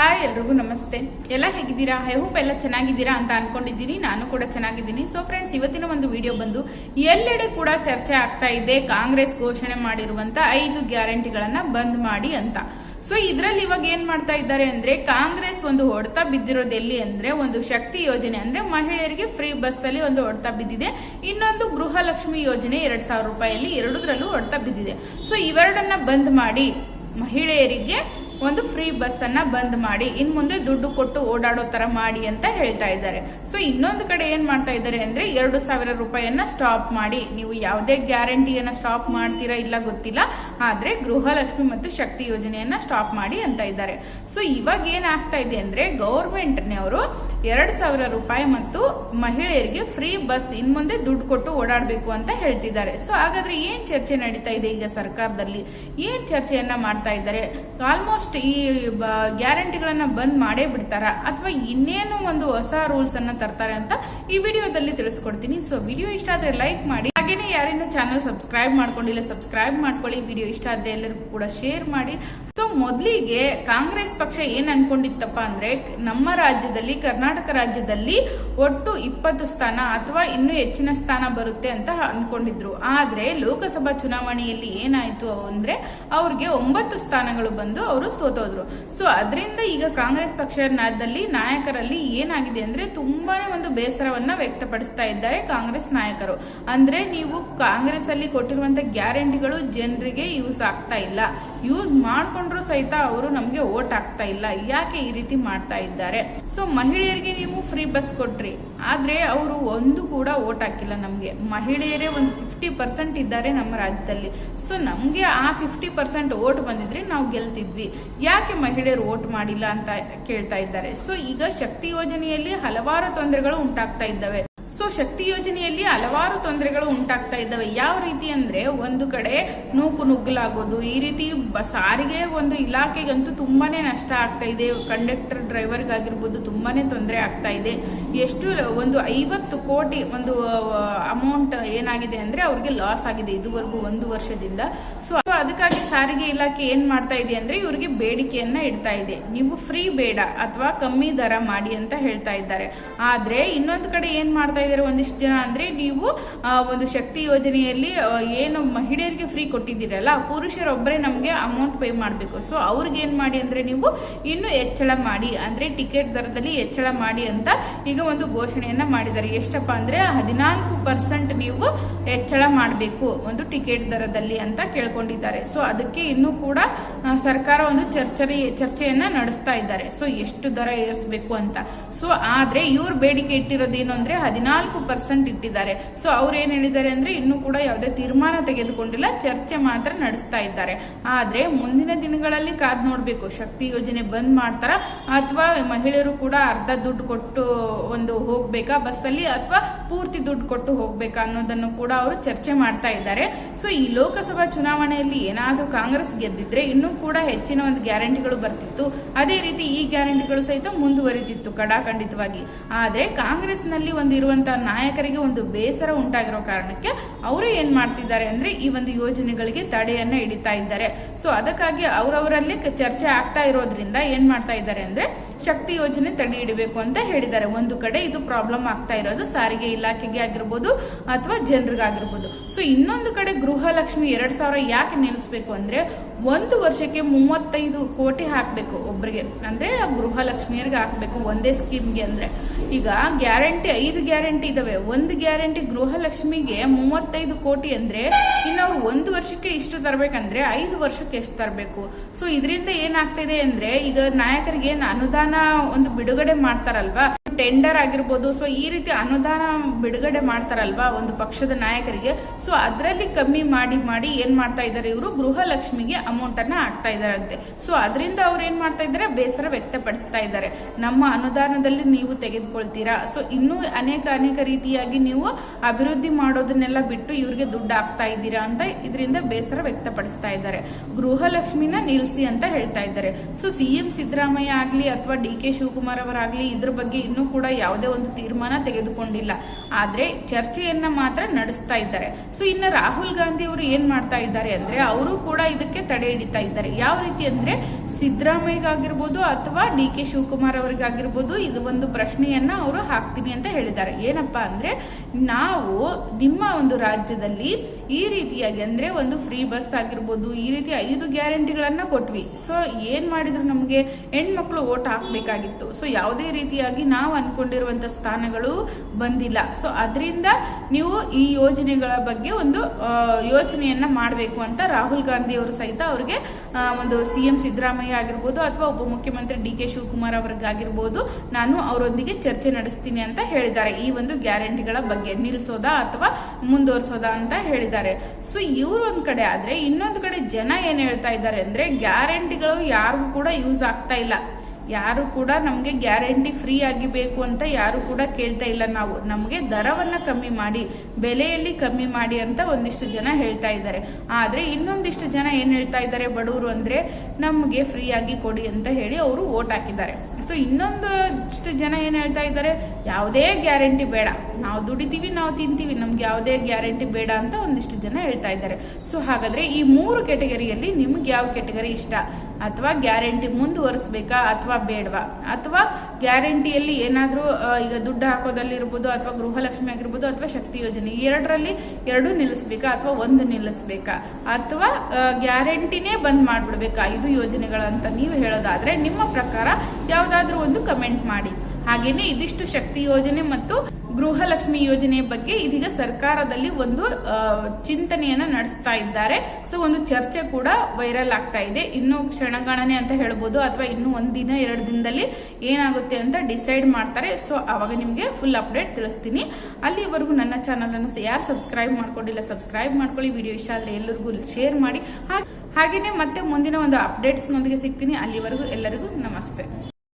Hi ಎಲ್ರಿಗೂ ನಮಸ್ತೆ. ಎಲ್ಲ ಹೇಗಿದ್ದೀರಾ? ಐ ಹೋಪ್ ಎಲ್ಲ ಚೆನ್ನಾಗಿದ್ದೀರಾ ಅಂತ ಅನ್ಕೊಂಡಿದ್ದೀನಿ ನಾನು ಕೂಡ ಚೆನ್ನಾಗಿದ್ದೀನಿ. ಸೊ ಫ್ರೆಂಡ್ಸ್ ಇವತ್ತಿನ ಒಂದು ವಿಡಿಯೋ ಬಂದು ಎಲ್ಲೆಡೆ ಕೂಡ ಚರ್ಚೆ ಆಗ್ತಾ ಇದೆ. ಕಾಂಗ್ರೆಸ್ ಘೋಷಣೆ ಮಾಡಿರುವಂತ ಐದು ಗ್ಯಾರಂಟಿಗಳನ್ನ ಬಂದ್ ಮಾಡಿ ಅಂತ. ಸೊ ಇದ್ರಲ್ಲಿ ಇವಾಗ ಏನ್ ಮಾಡ್ತಾ ಇದ್ದಾರೆ ಅಂದ್ರೆ ಕಾಂಗ್ರೆಸ್ ಒಂದು ಹೊಡೆತ ಬಿದ್ದಿರೋದು ಎಲ್ಲಿ ಅಂದ್ರೆ ಒಂದು ಶಕ್ತಿ ಯೋಜನೆ ಅಂದ್ರೆ ಮಹಿಳೆಯರಿಗೆ ಫ್ರೀ ಬಸ್ ಅಲ್ಲಿ ಒಂದು ಹೊಡೆತ ಬಿದ್ದಿದೆ. ಇನ್ನೊಂದು ಗೃಹಲಕ್ಷ್ಮಿ ಯೋಜನೆ ಎರಡ್ ಸಾವಿರ ರೂಪಾಯಿಯಲ್ಲಿ ಎರಡರಲ್ಲೂ ಹೊಡೆತ ಬಿದ್ದಿದೆ. ಸೊ ಇವೆರಡನ್ನ ಬಂದ್ ಮಾಡಿ ಮಹಿಳೆಯರಿಗೆ ಒಂದು ಫ್ರೀ ಬಸ್ ಅನ್ನ ಬಂದ್ ಮಾಡಿ, ಇನ್ ಮುಂದೆ ದುಡ್ಡು ಕೊಟ್ಟು ಓಡಾಡೋ ತರ ಮಾಡಿ ಅಂತ ಹೇಳ್ತಾ ಇದ್ದಾರೆ. ಸೊ ಇನ್ನೊಂದು ಕಡೆ ಏನ್ ಮಾಡ್ತಾ ಇದ್ದಾರೆ ಅಂದ್ರೆ, ಎರಡು ಸಾವಿರ ರೂಪಾಯಿಯನ್ನ ಸ್ಟಾಪ್ ಮಾಡಿ. ನೀವು ಯಾವುದೇ ಗ್ಯಾರಂಟಿಯನ್ನ ಸ್ಟಾಪ್ ಮಾಡ್ತೀರಾ ಇಲ್ಲ ಗೊತ್ತಿಲ್ಲ, ಆದ್ರೆ ಗೃಹಲಕ್ಷ್ಮಿ ಮತ್ತು ಶಕ್ತಿ ಯೋಜನೆಯನ್ನ ಸ್ಟಾಪ್ ಮಾಡಿ ಅಂತ ಇದ್ದಾರೆ. ಸೊ ಇವಾಗ ಏನಾಗ್ತಾ ಇದೆ ಅಂದ್ರೆ ಗೌರ್ಮೆಂಟ್ನವರು ಎರಡ್ ಸಾವಿರ ರೂಪಾಯಿ ಮತ್ತು ಮಹಿಳೆಯರಿಗೆ ಫ್ರೀ ಬಸ್ ಇನ್ ಮುಂದೆ ದುಡ್ಡು ಕೊಟ್ಟು ಓಡಾಡಬೇಕು ಅಂತ ಹೇಳ್ತಿದ್ದಾರೆ. ಸೊ ಹಾಗಾದ್ರೆ ಏನು ಚರ್ಚೆ ನಡೀತಾ ಇದೆ ಈಗ ಸರ್ಕಾರದಲ್ಲಿ? ಏನು ಚರ್ಚೆಯನ್ನ ಮಾಡ್ತಾ ಇದ್ದಾರೆ? ಆಲ್ಮೋಸ್ಟ್ ಈ ಗ್ಯಾರಂಟಿಗಳನ್ನ ಬಂದ್ ಮಾಡೇ ಬಿಡ್ತಾರ? ಅಥವಾ ಇನ್ನೇನು ಒಂದು ಹೊಸ ರೂಲ್ಸ್ ಅನ್ನ ತರ್ತಾರೆ ಅಂತ ಈ ವಿಡಿಯೋದಲ್ಲಿ ತಿಳಿಸ್ಕೊಡ್ತೀನಿ. ಸೊ ವಿಡಿಯೋ ಇಷ್ಟ ಆದ್ರೆ ಲೈಕ್ ಮಾಡಿ. ಹಾಗೇನೆ ಯಾರೇನು ಚಾನಲ್ ಸಬ್ಸ್ಕ್ರೈಬ್ ಮಾಡ್ಕೊಂಡಿಲ್ಲ ಸಬ್ಸ್ಕ್ರೈಬ್ ಮಾಡ್ಕೊಳ್ಳಿ. ವಿಡಿಯೋ ಇಷ್ಟ ಆದ್ರೆ ಎಲ್ಲರಿಗೂ ಕೂಡ ಶೇರ್ ಮಾಡಿ. ಮೊದಲಿಗೆ ಕಾಂಗ್ರೆಸ್ ಪಕ್ಷ ಏನ್ ಅನ್ಕೊಂಡಿತ್ತಪ್ಪ ಅಂದ್ರೆ ನಮ್ಮ ರಾಜ್ಯದಲ್ಲಿ, ಕರ್ನಾಟಕ ರಾಜ್ಯದಲ್ಲಿ ಒಟ್ಟು ಇಪ್ಪತ್ತು ಸ್ಥಾನ ಅಥವಾ ಇನ್ನೂ ಹೆಚ್ಚಿನ ಸ್ಥಾನ ಬರುತ್ತೆ ಅಂತ ಅನ್ಕೊಂಡಿದ್ರು. ಆದ್ರೆ ಲೋಕಸಭಾ ಚುನಾವಣೆಯಲ್ಲಿ ಏನಾಯ್ತು ಅಂದ್ರೆ ಅವ್ರಿಗೆ ಒಂಬತ್ತು ಸ್ಥಾನಗಳು ಬಂದು ಅವರು ಸೋತೋದ್ರು. ಸೊ ಅದರಿಂದ ಈಗ ಕಾಂಗ್ರೆಸ್ ಪಕ್ಷದಲ್ಲಿ ನಾಯಕರಲ್ಲಿ ಏನಾಗಿದೆ ಅಂದ್ರೆ ತುಂಬಾನೇ ಒಂದು ಬೇಸರವನ್ನ ವ್ಯಕ್ತಪಡಿಸ್ತಾ ಇದ್ದಾರೆ ಕಾಂಗ್ರೆಸ್ ನಾಯಕರು. ಅಂದ್ರೆ ನೀವು ಕಾಂಗ್ರೆಸ್ ಅಲ್ಲಿ ಕೊಟ್ಟಿರುವಂತ ಗ್ಯಾರಂಟಿಗಳು ಜನರಿಗೆ ಯೂಸ್ ಆಗ್ತಾ ಇಲ್ಲ. ಯೂಸ್ ಮಾಡ್ಕೊಂಡ್ರು ಸಹಿತ ಅವರು ನಮಗೆ ಓಟ್ ಆಗ್ತಾ ಇಲ್ಲ. ಯಾಕೆ ಈ ರೀತಿ ಮಾಡ್ತಾ ಇದ್ದಾರೆ? ಸೊ ಮಹಿಳೆಯರಿಗೆ ನೀವು ಫ್ರೀ ಬಸ್ ಕೊಟ್ರಿ. ಆದ್ರೆ ಅವರು ಒಂದು ಕೂಡ ಓಟ್ ಹಾಕಿಲ್ಲ ನಮಗೆ. ಮಹಿಳೆಯರೇ ಒಂದು ಫಿಫ್ಟಿ ಪರ್ಸೆಂಟ್ ಇದ್ದಾರೆ ನಮ್ಮ ರಾಜ್ಯದಲ್ಲಿ. ಸೊ ನಮಗೆ ಆ ಫಿಫ್ಟಿ ಪರ್ಸೆಂಟ್ ಓಟ್ ಬಂದಿದ್ರೆ ನಾವು ಗೆಲ್ತಿದ್ವಿ. ಯಾಕೆ ಮಹಿಳೆಯರು ಓಟ್ ಮಾಡಿಲ್ಲ ಅಂತ ಕೇಳ್ತಾ ಇದ್ದಾರೆ? ಸೊ ಈಗ ಶಕ್ತಿ ಯೋಜನೆಯಲ್ಲಿ ಹಲವಾರು ತೊಂದರೆಗಳು ಉಂಟಾಗ್ತಾ ಇದ್ದಾವೆ. ಸೊ ಶಕ್ತಿ ಯೋಜನೆಯಲ್ಲಿ ಹಲವಾರು ತೊಂದರೆಗಳು ಉಂಟಾಗ್ತಾ ಇದ್ದಾವೆ. ಯಾವ ರೀತಿ ಅಂದ್ರೆ ಒಂದು ಕಡೆ ನೂಕು ನುಗ್ಗಲಾಗೋದು, ಈ ರೀತಿ ಸಾರಿಗೆ ಒಂದು ಇಲಾಖೆಗಂತೂ ತುಂಬಾನೇ ನಷ್ಟ ಆಗ್ತಾ ಇದೆ. ಕಂಡಕ್ಟರ್ ಡ್ರೈವರ್ಗಾಗಿರ್ಬೋದು ತುಂಬಾನೇ ತೊಂದರೆ ಆಗ್ತಾ ಇದೆ. ಎಷ್ಟು ಒಂದು ಐವತ್ತು ಕೋಟಿ ಒಂದು ಅಮೌಂಟ್ ಏನಾಗಿದೆ ಅಂದ್ರೆ ಅವ್ರಿಗೆ ಲಾಸ್ ಆಗಿದೆ ಇದುವರೆಗೂ ಒಂದು ವರ್ಷದಿಂದ. ಸೊ ಅದಕ್ಕಾಗಿ ಸಾರಿಗೆ ಇಲಾಖೆ ಏನ್ ಮಾಡ್ತಾ ಇದೆ ಅಂದ್ರೆ ಇವರಿಗೆ ಬೇಡಿಕೆಯನ್ನ ಇಡ್ತಾ ಇದೆ. ನೀವು ಫ್ರೀ ಬೇಡ ಅಥವಾ ಕಮ್ಮಿ ದರ ಮಾಡಿ ಅಂತ ಹೇಳ್ತಾ ಇದ್ದಾರೆ. ಆದ್ರೆ ಇನ್ನೊಂದು ಕಡೆ ಏನ್ ಮಾಡ್ತಾ ಇದ್ದಾರೆ ಒಂದಿಷ್ಟು ಜನ ಅಂದ್ರೆ ನೀವು ಒಂದು ಶಕ್ತಿ ಯೋಜನೆಯಲ್ಲಿ ಏನು ಮಹಿಳೆಯರಿಗೆ ಫ್ರೀ ಕೊಟ್ಟಿದ್ದೀರಲ್ಲ, ಪುರುಷರೊಬ್ಬರೇ ನಮಗೆ ಅಮೌಂಟ್ ಪೇ ಮಾಡಬೇಕು. ಸೊ ಅವ್ರಿಗೆ ಏನು ಮಾಡಿ ಅಂದರೆ ನೀವು ಇನ್ನೂ ಹೆಚ್ಚಳ ಮಾಡಿ, ಅಂದರೆ ಟಿಕೆಟ್ ದರದಲ್ಲಿ ಹೆಚ್ಚಳ ಮಾಡಿ ಅಂತ ಈಗ ಒಂದು ಘೋಷಣೆಯನ್ನು ಮಾಡಿದ್ದಾರೆ. ಎಷ್ಟಪ್ಪ ಅಂದರೆ ಹದಿನಾಲ್ಕು ಪರ್ಸೆಂಟ್ ನೀವು ಹೆಚ್ಚಳ ಮಾಡಬೇಕು ಒಂದು ಟಿಕೆಟ್ ದರದಲ್ಲಿ ಅಂತ ಕೇಳ್ಕೊಂಡಿದ್ದಾರೆ. ಸೊ ಅದಕ್ಕೆ ಇನ್ನೂ ಕೂಡ ಸರ್ಕಾರ ಒಂದು ಚರ್ಚೆ ಚರ್ಚೆಯನ್ನು ನಡೆಸ್ತಾ ಇದ್ದಾರೆ. ಸೊ ಎಷ್ಟು ದರ ಏರಿಸಬೇಕು ಅಂತ. ಸೊ ಆದರೆ ಇವ್ರ ಬೇಡಿಕೆ ಇಟ್ಟಿರೋದೇನು ಅಂದರೆ ಹದಿನಾಲ್ಕು ಪರ್ಸೆಂಟ್ ಇಟ್ಟಿದ್ದಾರೆ. ಸೊ ಅವ್ರು ಏನ್ ಹೇಳಿದ್ದಾರೆ ಅಂದ್ರೆ ಇನ್ನೂ ಕೂಡ ಯಾವುದೇ ತೀರ್ಮಾನ ತೆಗೆದುಕೊಂಡಿಲ್ಲ, ಚರ್ಚೆ ಮಾತ್ರ ನಡೆಸ್ತಾ ಇದ್ದಾರೆ. ಆದ್ರೆ ಮುಂದಿನ ದಿನಗಳಲ್ಲಿ ಕಾದ್ ನೋಡ್ಬೇಕು. ಶಕ್ತಿ ಯೋಜನೆ ಬಂದ್ ಮಾಡ್ತಾರ? ಅಥವಾ ಮಹಿಳೆಯರು ಕೂಡ ಅರ್ಧ ದುಡ್ಡು ಕೊಟ್ಟು ಒಂದು ಹೋಗ್ಬೇಕಾ ಬಸ್ಸಲ್ಲಿ? ಅಥವಾ ಪೂರ್ತಿ ದುಡ್ಡು ಕೊಟ್ಟು ಹೋಗ್ಬೇಕಾ ಅನ್ನೋದನ್ನು ಕೂಡ ಅವರು ಚರ್ಚೆ ಮಾಡ್ತಾ ಇದ್ದಾರೆ. ಸೊ ಈ ಲೋಕಸಭಾ ಚುನಾವಣೆಯಲ್ಲಿ ಏನಾದರೂ ಕಾಂಗ್ರೆಸ್ ಗೆದ್ದಿದ್ರೆ ಇನ್ನೂ ಕೂಡ ಹೆಚ್ಚಿನ ಒಂದು ಗ್ಯಾರಂಟಿಗಳು ಬರ್ತಿತ್ತು. ಅದೇ ರೀತಿ ಈ ಗ್ಯಾರಂಟಿಗಳು ಸಹಿತ ಮುಂದುವರಿತಿತ್ತು ಕಡಾಖಂಡಿತವಾಗಿ ಆದ್ರೆ ಕಾಂಗ್ರೆಸ್ನಲ್ಲಿ ಒಂದು ಇರುವಂತಹ ನಾಯಕರಿಗೆ ಒಂದು ಬೇಸರ ಉಂಟಾಗಿರೋ ಕಾರಣಕ್ಕೆ ಅವರು ಏನ್ ಮಾಡ್ತಿದ್ದಾರೆ ಅಂದ್ರೆ ಈ ಒಂದು ಯೋಜನೆಗಳಿಗೆ ತಡೆಯನ್ನ ಹಿಡಿತಾ ಇದ್ದಾರೆ. ಸೊ ಅದಕ್ಕಾಗಿ ಅವರವರಲ್ಲಿ ಚರ್ಚೆ ಆಗ್ತಾ ಇರೋದ್ರಿಂದ ಏನ್ ಮಾಡ್ತಾ ಇದ್ದಾರೆ ಅಂದ್ರೆ ಶಕ್ತಿ ಯೋಜನೆ ತಡೆ ಹಿಡಬೇಕು ಅಂತ ಹೇಳಿದ್ದಾರೆ. ಒಂದು ಕಡೆ ಇದು ಪ್ರಾಬ್ಲಮ್ ಆಗ್ತಾ ಇರೋದು ಸಾರಿಗೆ ಇಲಾಖೆಗೆ ಆಗಿರ್ಬೋದು ಅಥವಾ ಜನರಿಗಾಗಿರ್ಬೋದು. ಸೊ ಇನ್ನೊಂದು ಕಡೆ ಗೃಹಲಕ್ಷ್ಮಿ ಎರಡ್ ಸಾವಿರ ಯಾಕೆ ನಿಲ್ಲಿಸ್ಬೇಕು ಅಂದ್ರೆ ಒಂದು ವರ್ಷಕ್ಕೆ ಮೂವತ್ತೈದು ಕೋಟಿ ಹಾಕ್ಬೇಕು ಒಬ್ರಿಗೆ. ಅಂದ್ರೆ ಗೃಹಲಕ್ಷ್ಮಿಯರಿಗೆ ಹಾಕ್ಬೇಕು ಒಂದೇ ಸ್ಕೀಮ್ಗೆ ಅಂದ್ರೆ. ಈಗ ಗ್ಯಾರಂಟಿ, ಐದು ಗ್ಯಾರಂಟಿ ಇದಾವೆ. ಒಂದು ಗ್ಯಾರಂಟಿ ಗೃಹಲಕ್ಷ್ಮಿಗೆ ಮೂವತ್ತೈದು ಕೋಟಿ ಅಂದ್ರೆ ಇನ್ನು ಅವ್ರು ಒಂದು ವರ್ಷಕ್ಕೆ ಇಷ್ಟು ತರಬೇಕಂದ್ರೆ ಐದು ವರ್ಷಕ್ಕೆ ಎಷ್ಟು ತರಬೇಕು? ಸೊ ಇದರಿಂದ ಏನಾಗ್ತಿದೆ ಅಂದ್ರೆ ಈಗ ನಾಯಕರಿಗೆ ಏನು ಅನುದಾನ ಒಂದು ಬಿಡುಗಡೆ ಮಾಡ್ತಾರಲ್ವಾ? ಟೆಂಡರ್ ಆಗಿರ್ಬೋದು ಸೊ ಈ ರೀತಿ ಅನುದಾನ ಬಿಡುಗಡೆ ಮಾಡ್ತಾರಲ್ವಾ ಒಂದು ಪಕ್ಷದ ನಾಯಕರಿಗೆ. ಸೊ ಅದರಲ್ಲಿ ಕಮ್ಮಿ ಮಾಡಿ ಮಾಡಿ ಏನ್ ಮಾಡ್ತಾ ಇದ್ದಾರೆ ಇವರು? ಗೃಹಲಕ್ಷ್ಮಿಗೆ ಅಮೌಂಟ್ ಅನ್ನ ಹಾಕ್ತಾ ಇದಾರಂತೆ. ಸೊ ಅದರಿಂದ ಅವ್ರು ಏನ್ ಮಾಡ್ತಾ ಇದ್ದಾರೆ ಬೇಸರ ವ್ಯಕ್ತಪಡಿಸ್ತಾ ಇದ್ದಾರೆ ನಮ್ಮ ಅನುದಾನದಲ್ಲಿ ನೀವು ತೆಗೆದುಕೊಳ್ತೀರಾ? ಸೊ ಇನ್ನೂ ಅನೇಕ ಅನೇಕ ರೀತಿಯಾಗಿ ನೀವು ಅಭಿವೃದ್ಧಿ ಮಾಡೋದನ್ನೆಲ್ಲ ಬಿಟ್ಟು ಇವ್ರಿಗೆ ದುಡ್ಡು ಹಾಕ್ತಾ ಇದ್ದೀರಾ ಅಂತ ಇದರಿಂದ ಬೇಸರ ವ್ಯಕ್ತಪಡಿಸ್ತಾ ಇದ್ದಾರೆ ಗೃಹಲಕ್ಷ್ಮಿನ ನಿಲ್ಸಿ ಅಂತ ಹೇಳ್ತಾ ಇದ್ದಾರೆ ಸೊ ಸಿ ಎಂ ಸಿದ್ದರಾಮಯ್ಯ ಆಗ್ಲಿ ಅಥವಾ ಡಿ ಕೆ ಶಿವಕುಮಾರ್ ಅವರಾಗ್ಲಿ ಇದ್ರ ಬಗ್ಗೆ ಇನ್ನೂ ಇನ್ನೂ ಕೂಡ ಯಾವುದೇ ಒಂದು ತೀರ್ಮಾನ ತೆಗೆದುಕೊಂಡಿಲ್ಲ. ಆದ್ರೆ ಚರ್ಚೆಯನ್ನ ಮಾತ್ರ ನಡೆಸ್ತಾ ಇದ್ದಾರೆ. ಸೊ ಇನ್ನು ರಾಹುಲ್ ಗಾಂಧಿ ಅವರು ಏನ್ ಮಾಡ್ತಾ ಇದ್ದಾರೆ ಅಂದ್ರೆ ಅವರು ಕೂಡ ಇದಕ್ಕೆ ತಡೆ ಹಿಡಿತಾ ಇದ್ದಾರೆ. ಯಾವ ರೀತಿ ಅಂದ್ರೆ ಸಿದ್ದರಾಮಯ್ಯಗಾಗಿರ್ಬೋದು ಅಥವಾ ಡಿ ಕೆ ಶಿವಕುಮಾರ್ ಅವರಿಗಾಗಿರ್ಬೋದು ಇದು ಒಂದು ಪ್ರಶ್ನೆಯನ್ನ ಅವರು ಹಾಕ್ತೀನಿ ಅಂತ ಹೇಳಿದ್ದಾರೆ. ಏನಪ್ಪಾ ಅಂದ್ರೆ ನಾವು ನಿಮ್ಮ ಒಂದು ರಾಜ್ಯದಲ್ಲಿ ಈ ರೀತಿಯಾಗಿ ಅಂದ್ರೆ ಒಂದು ಫ್ರೀ ಬಸ್ ಆಗಿರ್ಬೋದು, ಈ ರೀತಿ ಐದು ಗ್ಯಾರಂಟಿಗಳನ್ನ ಕೊಟ್ವಿ. ಸೊ ಏನ್ ಮಾಡಿದ್ರು ನಮಗೆ? ಹೆಣ್ಮಕ್ಳು ಓಟ್ ಹಾಕ್ಬೇಕಾಗಿತ್ತು. ಸೊ ಯಾವುದೇ ರೀತಿಯಾಗಿ ನಾವು ಅನ್ಕೊಂಡಿರುವಂತ ಸ್ಥಾನಗಳು ಬಂದಿಲ್ಲ. ಸೊ ಅದರಿಂದ ನೀವು ಈ ಯೋಜನೆಗಳ ಬಗ್ಗೆ ಒಂದು ಯೋಚನೆಯನ್ನು ಮಾಡಬೇಕು ಅಂತ ರಾಹುಲ್ ಗಾಂಧಿ ಅವರು ಸಹಿತ ಅವರಿಗೆ ಒಂದು ಸಿ ಎಂ ಸಿದ್ದರಾಮಯ್ಯ ಆಗಿರ್ಬೋದು ಅಥವಾ ಉಪಮುಖ್ಯಮಂತ್ರಿ ಡಿ ಕೆ ಶಿವಕುಮಾರ್ ಅವ್ರಿಗಾಗಿರ್ಬೋದು ನಾನು ಅವರೊಂದಿಗೆ ಚರ್ಚೆ ನಡೆಸ್ತೀನಿ ಅಂತ ಹೇಳಿದ್ದಾರೆ. ಈ ಒಂದು ಗ್ಯಾರಂಟಿಗಳ ಬಗ್ಗೆ ನಿಲ್ಲಿಸೋದಾ ಅಥವಾ ಮುಂದುವರಿಸೋದಾ ಅಂತ ಹೇಳಿದ್ದಾರೆ. ಸೊ ಇವರು ಒಂದು ಕಡೆ ಆದರೆ ಇನ್ನೊಂದು ಕಡೆ ಜನ ಏನು ಹೇಳ್ತಾ ಇದ್ದಾರೆ ಅಂದರೆ ಗ್ಯಾರಂಟಿಗಳು ಯಾರಿಗೂ ಕೂಡ ಯೂಸ್ ಆಗ್ತಾ ಇಲ್ಲ. ಯಾರು ಕೂಡ ನಮಗೆ ಗ್ಯಾರಂಟಿ ಫ್ರೀ ಆಗಿ ಬೇಕು ಅಂತ ಯಾರು ಕೂಡ ಕೇಳ್ತಾ ಇಲ್ಲ. ನಾವು ನಮಗೆ ದರವನ್ನ ಕಮ್ಮಿ ಮಾಡಿ, ಬೆಲೆಯಲ್ಲಿ ಕಮ್ಮಿ ಮಾಡಿ ಅಂತ ಒಂದಿಷ್ಟು ಜನ ಹೇಳ್ತಾ ಇದ್ದಾರೆ. ಆದ್ರೆ ಇನ್ನೊಂದಿಷ್ಟು ಜನ ಏನು ಹೇಳ್ತಾ ಇದ್ದಾರೆ ಬಡವರು ಅಂದ್ರೆ ನಮಗೆ ಫ್ರೀ ಆಗಿ ಕೊಡಿ ಅಂತ ಹೇಳಿ ಅವರು ಓಟ್ ಹಾಕಿದ್ದಾರೆ. ಸೊ ಇನ್ನೊಂದಷ್ಟು ಜನ ಏನು ಹೇಳ್ತಾ ಇದ್ದಾರೆ, ಯಾವುದೇ ಗ್ಯಾರಂಟಿ ಬೇಡ. ನಾವು ದುಡಿತೀವಿ, ನಾವು ತಿಂತೀವಿ, ನಮ್ಗೆ ಯಾವುದೇ ಗ್ಯಾರಂಟಿ ಬೇಡ ಅಂತ ಒಂದಿಷ್ಟು ಜನ ಹೇಳ್ತಾ ಇದ್ದಾರೆ. ಸೊ ಹಾಗಾದ್ರೆ ಈ ಮೂರು ಕೆಟಗರಿಯಲ್ಲಿ ನಿಮ್ಗೆ ಯಾವ ಕೆಟಗರಿ ಇಷ್ಟ? ಅಥವಾ ಗ್ಯಾರಂಟಿ ಮುಂದುವರಿಸ್ಬೇಕಾ? ಅಥವಾ ಬೇಡವಾ ಅಥವಾ ಗ್ಯಾರಂಟಿಯಲ್ಲಿ ಏನಾದರೂ ಈಗ ದುಡ್ಡು ಹಾಕೋದಲ್ಲಿ ಇರ್ಬೋದು ಅಥವಾ ಗೃಹಲಕ್ಷ್ಮಿ ಆಗಿರ್ಬೋದು ಅಥವಾ ಶಕ್ತಿ ಯೋಜನೆ ಎರಡರಲ್ಲಿ ಎರಡು ನಿಲ್ಲಿಸ್ಬೇಕಾ ಅಥವಾ ಒಂದು ನಿಲ್ಲಿಸ್ಬೇಕಾ? ಅಥವಾ ಗ್ಯಾರಂಟಿನೇ ಬಂದ್ ಮಾಡಿಬಿಡ್ಬೇಕಾ ಐದು ಯೋಜನೆಗಳಂತ ನೀವು ಹೇಳೋದಾದ್ರೆ ನಿಮ್ಮ ಪ್ರಕಾರ ಯಾವುದಾದ್ರೂ ಒಂದು ಕಮೆಂಟ್ ಮಾಡಿ. ಹಾಗೇನೆ ಇದಿಷ್ಟು ಶಕ್ತಿ ಯೋಜನೆ ಮತ್ತು ಗೃಹಲಕ್ಷ್ಮಿ ಯೋಜನೆ ಬಗ್ಗೆ ಇದೀಗ ಸರ್ಕಾರದಲ್ಲಿ ಒಂದು ಚಿಂತನೆಯನ್ನ ನಡೆಸ್ತಾ ಇದ್ದಾರೆ. ಸೊ, ಒಂದು ಚರ್ಚೆ ಕೂಡ ವೈರಲ್ ಆಗ್ತಾ ಇದೆ. ಇನ್ನು ಕ್ಷಣಗಣನೆ ಅಂತ ಹೇಳ್ಬೋದು, ಅಥವಾ ಇನ್ನು ಒಂದು ದಿನ, ಎರಡು ದಿನದಲ್ಲಿ ಏನಾಗುತ್ತೆ ಅಂತ ಡಿಸೈಡ್ ಮಾಡ್ತಾರೆ. ಸೊ, ಅವಾಗ ನಿಮಗೆ ಫುಲ್ ಅಪ್ಡೇಟ್ ತಿಳಿಸ್ತೀನಿ. ಅಲ್ಲಿವರೆಗೂ ನನ್ನ ಚಾನಲ್ ಅನ್ನು ಯಾರು ಸಬ್ಸ್ಕ್ರೈಬ್ ಮಾಡ್ಕೊಂಡಿಲ್ಲ ಸಬ್ಸ್ಕ್ರೈಬ್ ಮಾಡ್ಕೊಳ್ಳಿ. ವಿಡಿಯೋ ಇಷ್ಟ ಆದರೆ ಎಲ್ಲರಿಗೂ ಶೇರ್ ಮಾಡಿ. ಹಾಗೆ- ಹಾಗೇನೆ ಮತ್ತೆ ಮುಂದಿನ ಒಂದು ಅಪ್ಡೇಟ್ಸ್ನೊಂದಿಗೆ ಸಿಗ್ತೀನಿ. ಅಲ್ಲಿವರೆಗೂ ಎಲ್ಲರಿಗೂ ನಮಸ್ತೆ.